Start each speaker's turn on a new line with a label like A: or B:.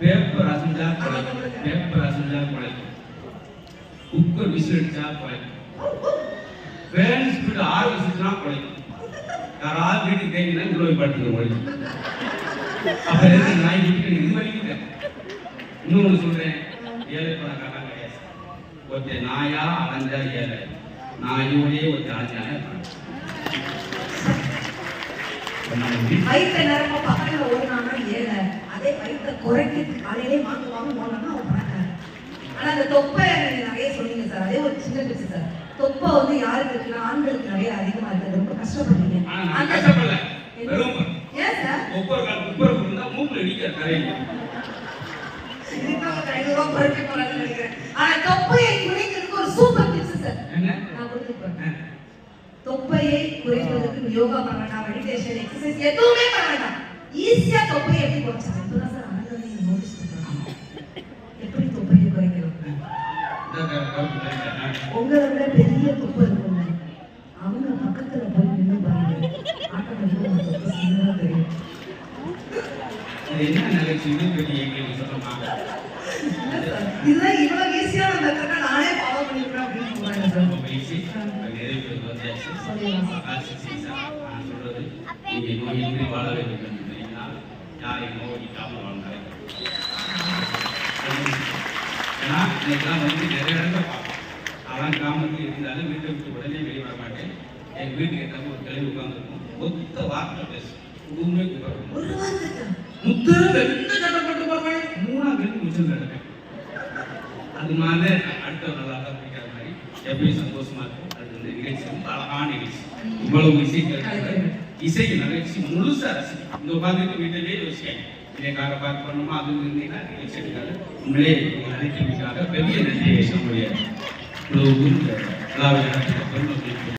A: Paper அசைஞ்சா குலைக்கும் paper அசைஞ்சா குலைக்கும் cooker whistle அடிச்சா குலைக்கும் ஃபேன் ஸ்பீடு ஆறு விசில்னா குலைக்கும் யாராவது வீட்டுக்கு தேங்கினா இவ்வளோ பாட்டுக்கு படுத்துக்க குலைக்கும் அப்ப இருக்கு நாய் வீட்டுக்கு இது வரைக்கும் இன்னொன்று சொல்கிறேன் ஏழை பணக்காரன் கிடையாது. ஒருத்தர் நாயா அலைஞ்சா ஏழை. நாயோடய ஒருத்தன் அலைஞ்சானே
B: வயிற்ற நேரமா குறைக்கிறது காலையிலே வாங்க வாங்க போனானா அவன் பணக்காரன் ஆனா அந்த தொப்பை நீங்க நிறைய சொன்னீங்க சார். அதே ஒரு சின்ன டிப்ஸ் சார். தொப்பை வந்து யாருக்கு இருக்குன்னா ஆண்களுக்கு நிறைய அதிகமா இருக்கு. ரொம்ப கஷ்டப்படுறீங்க ஏன் சார்?
A: ஒவ்வொரு இருந்தா மூக்குல இடிக்கிற
B: குறைக்க தொப்பையை குறைக்கிறதுக்கு ஒரு சூப்பர் டிப்ஸ் சார். நான் கொடுத்துருப்பேன் தொப்பையை குறைப்பதற்கு யோகா பண்ண வேண்டாம் மெடிடேஷன் எக்ஸசைஸ் எதுவுமே பண்ண வேண்டாம். ஈஸியா தொப்பையை எப்படி குறைச்சாங்க? இப்பதான் சார் உங்களை விட பெரிய தொப்பை இருக்குங்க அவங்க பக்கத்துல போய் நின்று பாருங்க. இதுதான் இவ்வளவு ஈஸியான மெத்தடை நானே ஃபாலோ அப்படின்னு சொல்றாங்க
A: நீங்க நோயின்றி வாழ வேண்டும் யாரையும் நோயிக்காமல் வாழ்ந்தாங்க ஏன்னா இன்னைக்கெல்லாம் வந்து நிறைய இடத்துல பார்ப்போம் அவன் கிராமத்தில் இருந்தாலும் வீட்டை விட்டு உடனே வெளியே வர மாட்டேன். என் வீட்டுக்கு எட்டாம ஒரு கிளம்பி உட்காந்துருக்கும் ஒத்த வார்த்தை
B: ஒரு வார்த்தை
A: முத்து வெந்த கட்டப்பட்டு போறேன் மூணா கழித்து முடிச்சு நடப்பேன் அது மாதிரி அடுத்த நல்லா தான் பிடிக்காத மாதிரி எப்பயும் சந்தோஷமா இருக்கும். அது இந்த நிகழ்ச்சி. அழகான நிகழ்ச்சி. இவ்வளவு இசை. இசை நிகழ்ச்சி முழுசா ரசிக்கும் இந்த உட்காந்துட்டு வீட்டிலே யோசிக்கேன் இதை கார பார்க்க பண்ணணுமா அது இருந்தீங்கன்னா நிகழ்ச்சி எடுக்காது உண்மையிலே நீங்கள் அழைக்கிறதுக்காக பெரிய நன்றியை நம்முடைய குழுவுக்கும் இந்த விழாவை நடத்திய பெருமக்களுக்கும்